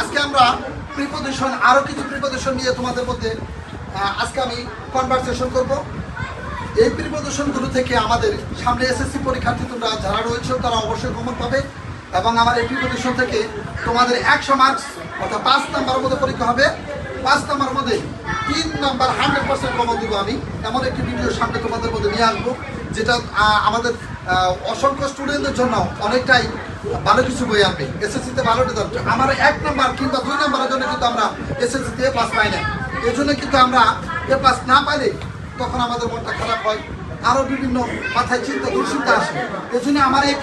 আজকে আমরা প্রিপোজিশন আরও কিছু প্রিপোজিশন নিয়ে তোমাদের মধ্যে আজকে আমি কনভারসেশন করব। এই প্রিপোজিশনগুলো থেকে আমাদের সামনে এসএসসি পরীক্ষার্থী তোমরা যারা রয়েছে, তারা অবশ্যই কমন পাবে এবং আমার এই প্রিপোজিশন থেকে তোমাদের একশো মার্কস অর্থাৎ পাঁচ নাম্বারের মধ্যে পরীক্ষা হবে। পাঁচ নাম্বার মধ্যে তিন নাম্বার হান্ড্রেড পার্সেন্ট কমন দিব আমি। এমন একটি ভিডিও সামনে তোমাদের মধ্যে নিয়ে আসব, যেটা আমাদের অসংখ্য স্টুডেন্টদের জন্য অনেকটাই ভালো কিছু বই আনবে। এসএসসিতে ভালো রেজাল্ট আমার এক নাম্বার কিংবা দুই নাম্বারের জন্য কিন্তু আমরা এসএসসিতে এ প্লাস পাই না এই জন্য কিন্তু আমরা এ প্লাস না পাইলে তখন আমাদের মনটা খারাপ হয়। আরও বিভিন্ন মাথায় চিন্তা, দুশ্চিন্তা আসে এই জন্য আমার এই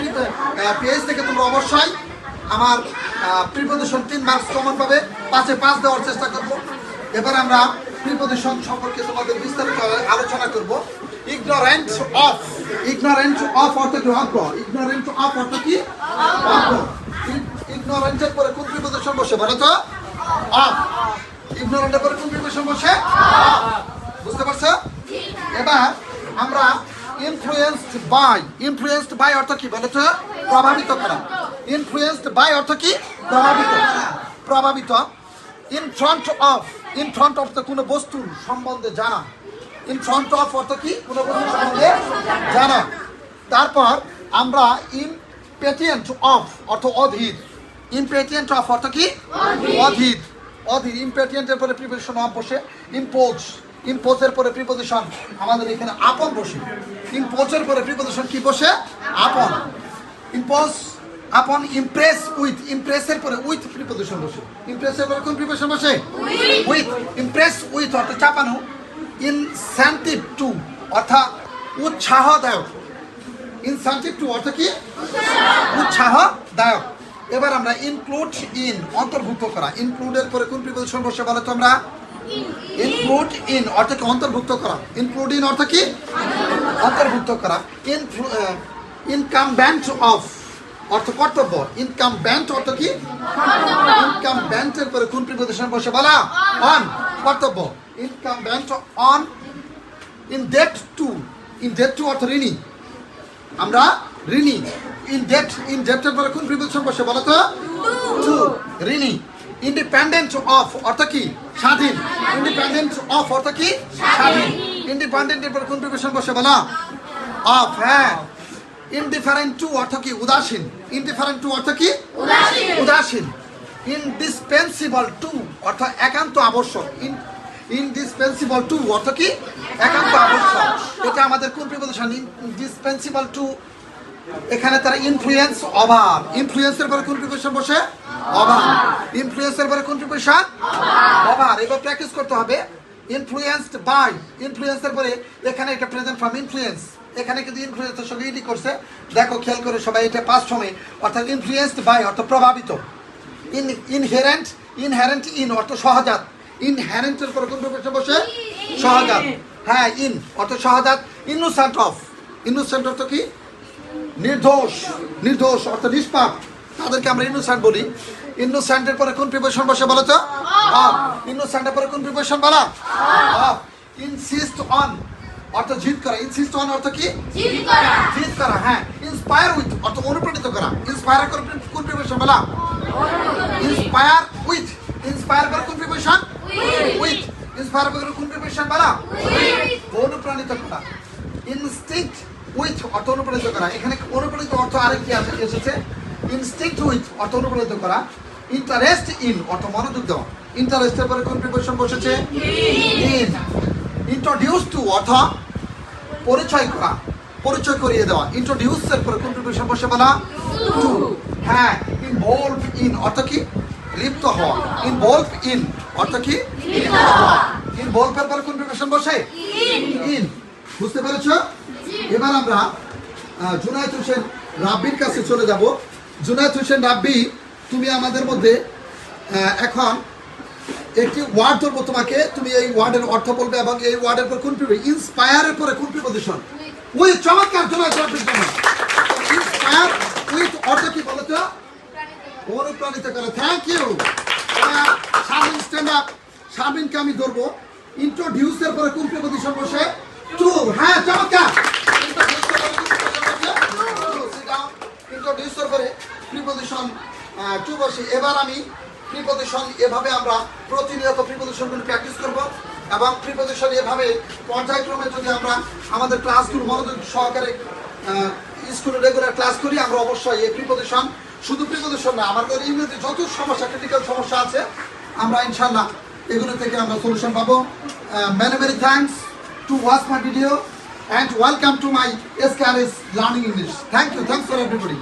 পেজ থেকে তোমরা অবশ্যই আমার প্রিপোজিশন তিন মার্কস কমন পাবে। পাঁচে পাঁচ দেওয়ার চেষ্টা করব। এবার আমরা প্রিপোজিশন সম্পর্কে তোমাদের বিস্তারিত আলোচনা করব। ইগনোরেন্ট অফ ইগনোরেন্ট অফ অর্থ কি? অজ্ঞ। ইগনোরেন্ট অফ অর্থ কি? অজ্ঞ। ইগনোরেন্টের পরে কোন প্রিপোজিশন বসে বলো তো। অফ ইগনোরেন্টের পরে কোন প্রিপোজিশন বসে। বুঝতে পারছ? এবার আমরা ইনফ্লুয়েন্সড বাই ইনফ্লুয়েন্সড বাই অর্থ কি? বলো তো। প্রভাবিত করা। ইনফ্লুয়েন্সড বাই অর্থ কি? প্রভাবিত। প্রভাবিত। In front of in front of তো কোনো বস্তুর সম্বন্ধে জানা। ইন ফ্রন্ট অফ অর্থ কি? কোনো বস্তুর সম্বন্ধে জানা। তারপর আমরা ইমপেটিয়েন্ট অফ অর্থ অধীর। ইমপেটিয়েন্ট অফ অর্থ কি? অধীর। অধীর ইমপেটিয়েন্টের পরে প্রিপোজিশন অফ বসে ইম্পোজ ইম্পোজের পরে প্রিপোজিশন আমাদের এখানে আপন বসে। ইম্পোজের পরে প্রিপোজিশন কি বসে? আপন। ইম্পোজ আপন ইমপ্রেস উইথ ইমপ্রেসের পরে উইথ প্রিপোজিশন বসে। ইমপ্রেসের পরে কোন প্রিপোজিশন বসে? উইথ ইমপ্রেস উইথ অর্থ চাপানো। ইনসেন্টিভ টু অর্থাৎ উৎসাহদায়ক। ইনসেন্টিভ টু অর্থ কি? উৎসাহদায়ক। এবার আমরা ইনক্লুড ইন অন্তর্ভুক্ত করা। ইনক্লুডের পরে কোন প্রিপোজিশন বসে বলো তো আমরা ইনক্লুড ইন অর্থ কি? অন্তর্ভুক্ত করা। ইনক্লুড ইন অর্থ কি? অন্তর্ভুক্ত করা। ইন ইনকাম ব্যান্ড অফ অর্থ কর্তব্য। ইনকাম ব্যান্ড অর্থ কি? ইনকাম ব্যান্ডের পরে কোন প্রিপোজিশন বসে বলা। অন কর্তব্য। Incumbent on in debt to in debt to অর্থ ঋণী। আমরা ঋণী। ইন ডেট ইন ডেটের পরে কোন প্রিপোজিশন বসে বলো তো। টু ঋণী। ইন্ডিপেন্ডেন্ট অফ অর্থ কি? স্বাধীন। ইন্ডিপেন্ডেন্ট অফ অর্থ কি? স্বাধীন। ইন্ডিপেন্ডেন্টের পরে কোন প্রিপোজিশন বসে বলো। অফ হ্যাঁ। ইনডিফারেন্ট টু অর্থ কি? উদাসীন। ইনডিফারেন্ট টু অর্থ কি? উদাসীন। ইনডিসপেন্সিবল টু অর্থ একান্ত আবশ্যক। ইন ইনডিসপেন্সিবল টু অর্থ কি? একান্ত আবশ্যক। এটা আমাদের কোন প্রিপোজিশন ইনডিসপেন্সিবল টু এখানে তারা ইনফ্লুয়েন্স অভাব। ইনফ্লুয়েন্সের পরে কোন প্রিপোজিশন বসে? অভাব। ইনফ্লুয়েন্সের পরে কোন প্রিপোজিশন অভাব। এবার প্র্যাকটিস করতে হবে। ইনফ্লুয়েন্সড বাই ইনফ্লুয়েন্সের পরে এখানে একটা প্রেজেন্ট ফ্রম ইনফ্লুয়েন্স এখানে কিন্তু ইনফ্লুয়েন্সের সঙ্গে ইডি করছে। দেখো খেয়াল করে সবাই এটা পাঁচ সময় অর্থাৎ ইনফ্লুয়েন্সড বাই অর্থ প্রভাবিত। ইন ইনহেরেন্ট ইনহেরেন্ট ইন অর্থ সহজাত। ইনহেরেন্টের পরে কোন বসে? সহজাত। হ্যাঁ ইন অর্থ সহজাত। ইনোসেন্ট অফ ইনোসেন্ট অর্থ কি? নির্দোষ। নির্দোষ অর্থ নিষ্পাপ। তাদেরকে আমরা ইনোসেন্ট বলি। ইনোসেন্টের পরে কোন প্রিপোজিশন বসে বলো তো? অফ ইনোসেন্টের পরে কোন প্রিপোজিশন বলা? অফ ইনসিস্ট অন অর্থ জিত করা ইনসিস্ট অন অর্থ কি? জিত করা। জিত করা হ্যাঁ। ইন্সপায়ার উইথ অর্থ অনুপ্রাণিত করা। ইন্সপায়ার করে কোন বলা? ইন্সপায়ার উইথ ইন্সপায়ার করে কোন উইথ ইন্সপায়ার করে কোন প্রিপোজিশন বলা? অনুপ্রাণিত করা। ইনস্টিংক্ট উইথ অর্থ অনুপ্রাণিত করা। এখানে অনুপ্রাণিত অর্থ আরেকটি আছে এসেছে? ইনস্টিংক্ট উইথ অর্থ অনুপ্রাণিত করা। ইন্টারেস্ট ইন অর্থ মনোযোগ দেওয়া। ইন্টারেস্টের পরে কোন বসেছে? ইন ইন্ট্রোডিউস টু অর্থ পরিচয় করা পরিচয় করিয়ে দেওয়া। ইন্ট্রোডিউসের পরে কোন প্রিপোজিশন বসে বলা? টু হ্যাঁ ইনভলভ ইন অর্থ কি? লিপ্ত হওয়া। ইনভলভ ইন অর্থ কি? হওয়া। ইনভলভের পরে কোন প্রিপোজিশন বসে? ইন বুঝতে পেরেছ? এবার আমরা জুনায়েদ হোসেন রাব্বির কাছে চলে যাব। জুনায়েদ হোসেন রাব্বি তুমি আমাদের মধ্যে এখন একটি ওয়ার্ড ধরবো তোমাকে, তুমি এই ওয়ার্ডের অর্থ বলবে এবং এই ওয়ার্ডের পর কোন প্রিপো ইন্সপায়ারের পরে কোন প্রিপোজিশন উইথ চমৎকার ইন্সপায়ার অর্থ কি অনুপ্রাণিত করে। Thank you Shamin stand up শামিনকে আমি ধরবো। ইন্ট্রোডিউসের পরে কোন প্রিপোজিশন বসে। টু হ্যাঁ চমৎকার। ইন্ট্রোডিউসের পরে প্রিপোজিশন বসে? প্রিপোজিশন চুবসী এবার আমি প্রিপোজিশন এভাবে আমরা প্রতিনিয়ত প্রিপোজিশনগুলো প্র্যাকটিস করব এবং প্রিপোজিশন এভাবে পর্যায়ক্রমে যদি আমরা আমাদের ক্লাসগুলো মনোযোগ সহকারে স্কুলে রেগুলার ক্লাস করি, আমরা অবশ্যই এই প্রিপোজিশন শুধু প্রিপোজিশন না আমাদের ইংরেজি যত সমস্যা ক্রিটিক্যাল সমস্যা আছে, আমরা ইনশাল্লাহ এগুলো থেকে আমরা সলিউশন পাবো many many thanks to watch my video and and welcome to my SKRS Learning English. Thank you. Thanks for everybody.